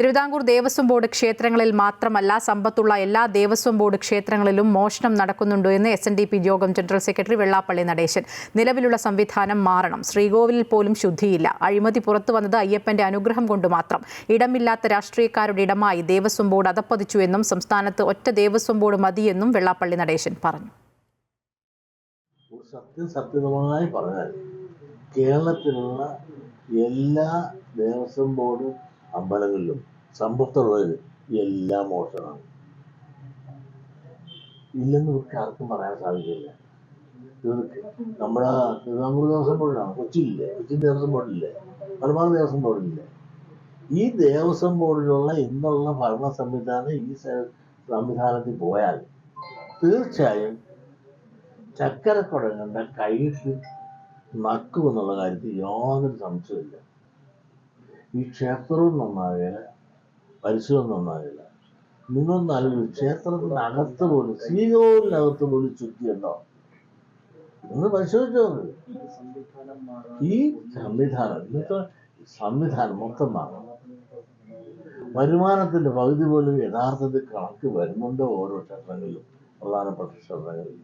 Thiruvithamkoor Devaswom board ക്ഷേത്രങ്ങളിൽ മാത്രമല്ല സമ്പത്തുള്ള എല്ലാ ദേവസ്വം ബോർഡ് ക്ഷേത്രങ്ങളിലും മോഷണം നടക്കുന്നുണ്ടോ എന്ന് എസ് എൻ ഡി പി യോഗം ജനറൽ സെക്രട്ടറി വെള്ളാപ്പള്ളി നടേശൻ. നിലവിലുള്ള സംവിധാനം മാറണം. ശ്രീകോവിലിൽ പോലും ശുദ്ധിയില്ല. അഴിമതി പുറത്തു വന്നത് അയ്യപ്പന്റെ അനുഗ്രഹം കൊണ്ട് മാത്രം. ഇടമില്ലാത്ത രാഷ്ട്രീയക്കാരുടെ ഇടമായി ദേവസ്വം ബോർഡ് അതപ്പതിച്ചു എന്നും സംസ്ഥാനത്ത് ഒറ്റ ദേവസ്വം ബോർഡ് മതിയെന്നും വെള്ളാപ്പള്ളി നടേശൻ പറഞ്ഞു. സത്യം പറഞ്ഞാൽ കേരളത്തിലുള്ള എല്ലാ ദേവസ്വം ബോർഡ് അമ്പലങ്ങളിലും സമ്പത്തുള്ളവർ എല്ലാം മോശമാണ്. ഇല്ലെന്ന് ഇവർക്ക് ആർക്കും പറയാൻ സാധിക്കില്ല. ഇവർക്ക് നമ്മുടെ തിരുവിതാംകൂർ ദേവസ്വം ബോർഡിലാണ് കൊച്ചിയില്ലേ കൊച്ചി ദേവസ്വം ബോർഡില്ലേ മലബാർ ദേവസ്വം ബോർഡില്ലേ ഈ ദേവസ്വം ബോർഡിലുള്ള ഇന്നുള്ള ഭരണ സംവിധാനം ഈ സംവിധാനത്തിൽ പോയാൽ തീർച്ചയായും ചക്കരക്കുടങ്ങളുടെ കൈയിട്ട് നക്കുമെന്നുള്ള കാര്യത്തിൽ യാതൊരു സംശയമില്ല ഈ ക്ഷേത്രവും നന്നാകില്ല പരിസരവും നന്നാകില്ല നിങ്ങൾ നല്ലൊരു ക്ഷേത്രത്തിനകത്ത് പോലും ശ്രീകോവിലിനകത്ത് പോലും ചുറ്റിയുണ്ടോ നിങ്ങൾ പരിശോധിച്ചോ. ഈ സംവിധാനം ഇന്നത്തെ സംവിധാനം മൊത്തം മാറണം വരുമാനത്തിന്റെ പകുതി പോലും യഥാർത്ഥത്തിൽ കണക്ക് വരുന്നുണ്ടോ ഓരോ ക്ഷേത്രങ്ങളിലും പ്രധാനപ്പെട്ട ക്ഷേത്രങ്ങളിൽ